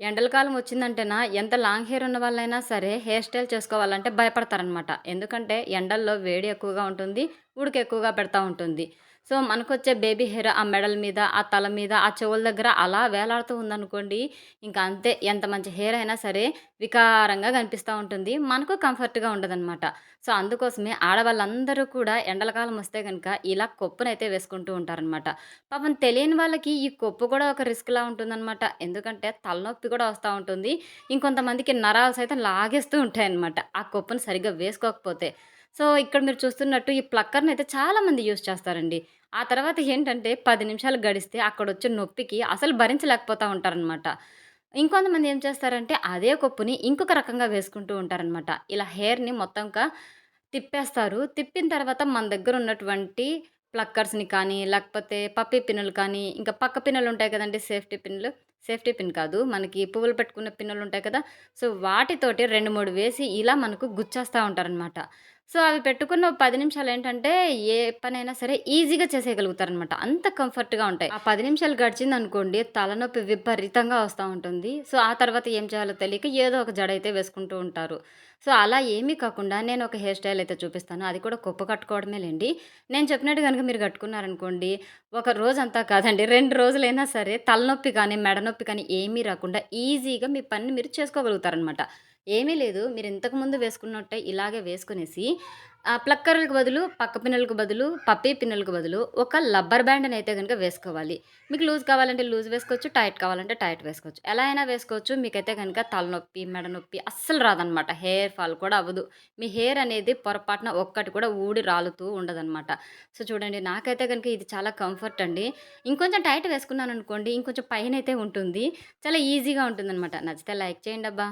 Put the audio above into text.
ఎండల కాలం వచ్చిందంటేనా ఎంత long hair ఉన్న వాళ్ళైనా సరే హెయిర్ స్టైల్ చేసుకోవాలంటే భయపడతారనమాట. ఎందుకంటే ఎండల్లో వేడి ఎక్కువగా ఉంటుంది. ఉడుకు ఎక్కువగా పెడతా ఉంటుంది. సో, మనకొచ్చే బేబీ హెయిర్ ఆ మెడల మీద, ఆ తల మీద, ఆ చెవుల దగ్గర అలా వేలాడుతూ ఉందనుకోండి, ఇంకా అంతే ఎంత మంచి హెయిర్ అయినా సరే వికారంగా కనిపిస్తూ ఉంటుంది. మనకు కంఫర్ట్‌గా ఉండదనమాట. సో, అందుకోసమే ఆడవాళ్ళందరూ కూడా ఎండల కాలం వస్తే కనుక ఇలా కొప్పునైతే వేసుకుంటూ ఉంటారనమాట. పాపం తెలియని వాళ్ళకి ఈ కొప్పు కూడా ఒక రిస్క్‌లా ఉంటుందన్నమాట ఎందుకంటే తలనొప్పి కూడా వస్తూ ఉంటుంది. ఇంకొంతమందికి నరాలు సైతం లాగేస్తూ ఉంటాయన్నమాట. ఆ కొప్పును సరిగ్గా వేసుకోకపోతే. సో, ఇక్కడ మీరు చూస్తున్నట్టు ఈ ప్లక్కర్ని అయితే చాలామంది యూజ్ చేస్తారండి. ఆ తర్వాత ఏంటంటే పది నిమిషాలు గడిస్తే అక్కడ వచ్చే నొప్పికి అసలు భరించలేకపోతూ ఉంటారనమాట. ఇంకొంతమంది ఏం చేస్తారంటే అదే కొప్పుని ఇంకొక రకంగా వేసుకుంటూ ఉంటారనమాట. ఇలా హెయిర్‌ని మొత్తంగా తిప్పేస్తారు. తిప్పిన తర్వాత మన దగ్గర ఉన్నటువంటి ప్లక్కర్స్‌ని కానీ, లేకపోతే పప్పీ పిన్నులు కానీ, ఇంకా పక్క పిన్నులు ఉంటాయి కదండీ! సేఫ్టీ పిన్నులు. సేఫ్టీ పిన్ కాదు. మనకి పువ్వులు పెట్టుకునే పిన్నులుంటాయి కదా! సో, వాటితోటి 2, 3 వేసి ఇలా మనకు గుచ్చేస్తూ ఉంటారనమాట. సో, అవి పెట్టుకున్న పది నిమిషాలు ఏంటంటే ఏ పనైనా సరే ఈజీగా చేసేయగలుగుతారనమాట. అంత కంఫర్ట్‌గా ఉంటాయి. ఆ పది నిమిషాలు గడిచిందనుకోండి తలనొప్పి విపరీతంగా వస్తూ ఉంటుంది. సో, ఆ తర్వాత ఏం చేయాలో తెలియక ఏదో ఒక జడ అయితే వేసుకుంటూ ఉంటారు. సో, అలా ఏమీ కాకుండా నేను ఒక హెయిర్ స్టైల్ అయితే చూపిస్తాను. అది కూడా కుప్ప కట్టుకోవడమే లేండి నేను చెప్పినట్టు కనుక మీరు కట్టుకున్నారనుకోండి, ఒక రోజంతా కాదండి రెండు రోజులైనా సరే తలనొప్పి కానీ, మెడ నొప్పి కానీ ఏమీ రాకుండా ఈజీగా మీ పనిని మీరు చేసుకోగలుగుతారనమాట. ఏమీ లేదు మీరు ఇంతకుముందు వేసుకున్నట్టే ఇలాగే వేసుకునేసి ప్లక్కర్‌లకు బదులు, పక్క పిన్నులకు బదులు, పప్పీ పిన్నులకు బదులు ఒక లబ్బర్ బ్యాండ్ అయితే కనుక వేసుకోవాలి. మీకు లూజ్ కావాలంటే లూజ్ వేసుకోవచ్చు. టైట్ కావాలంటే టైట్ వేసుకోవచ్చు. ఎలా అయినా వేసుకోవచ్చు. మీకైతే కనుక తలనొప్పి, మెడ నొప్పి అస్సలు రాదనమాట. హెయిర్ ఫాల్ కూడా అవ్వదు. మీ హెయిర్ అనేది పొరపాటున ఒక్కటి కూడా ఊడి రాలుతూ ఉండదనమాట. సో, చూడండి నాకైతే కనుక ఇది చాలా కంఫర్ట్ అండి. ఇంకొంచెం టైట్ వేసుకున్నాను అనుకోండి ఇంకొంచెం పైన అయితే ఉంటుంది. చాలా ఈజీగా ఉంటుందన్నమాట నచ్చితే లైక్ చేయండి అబ్బా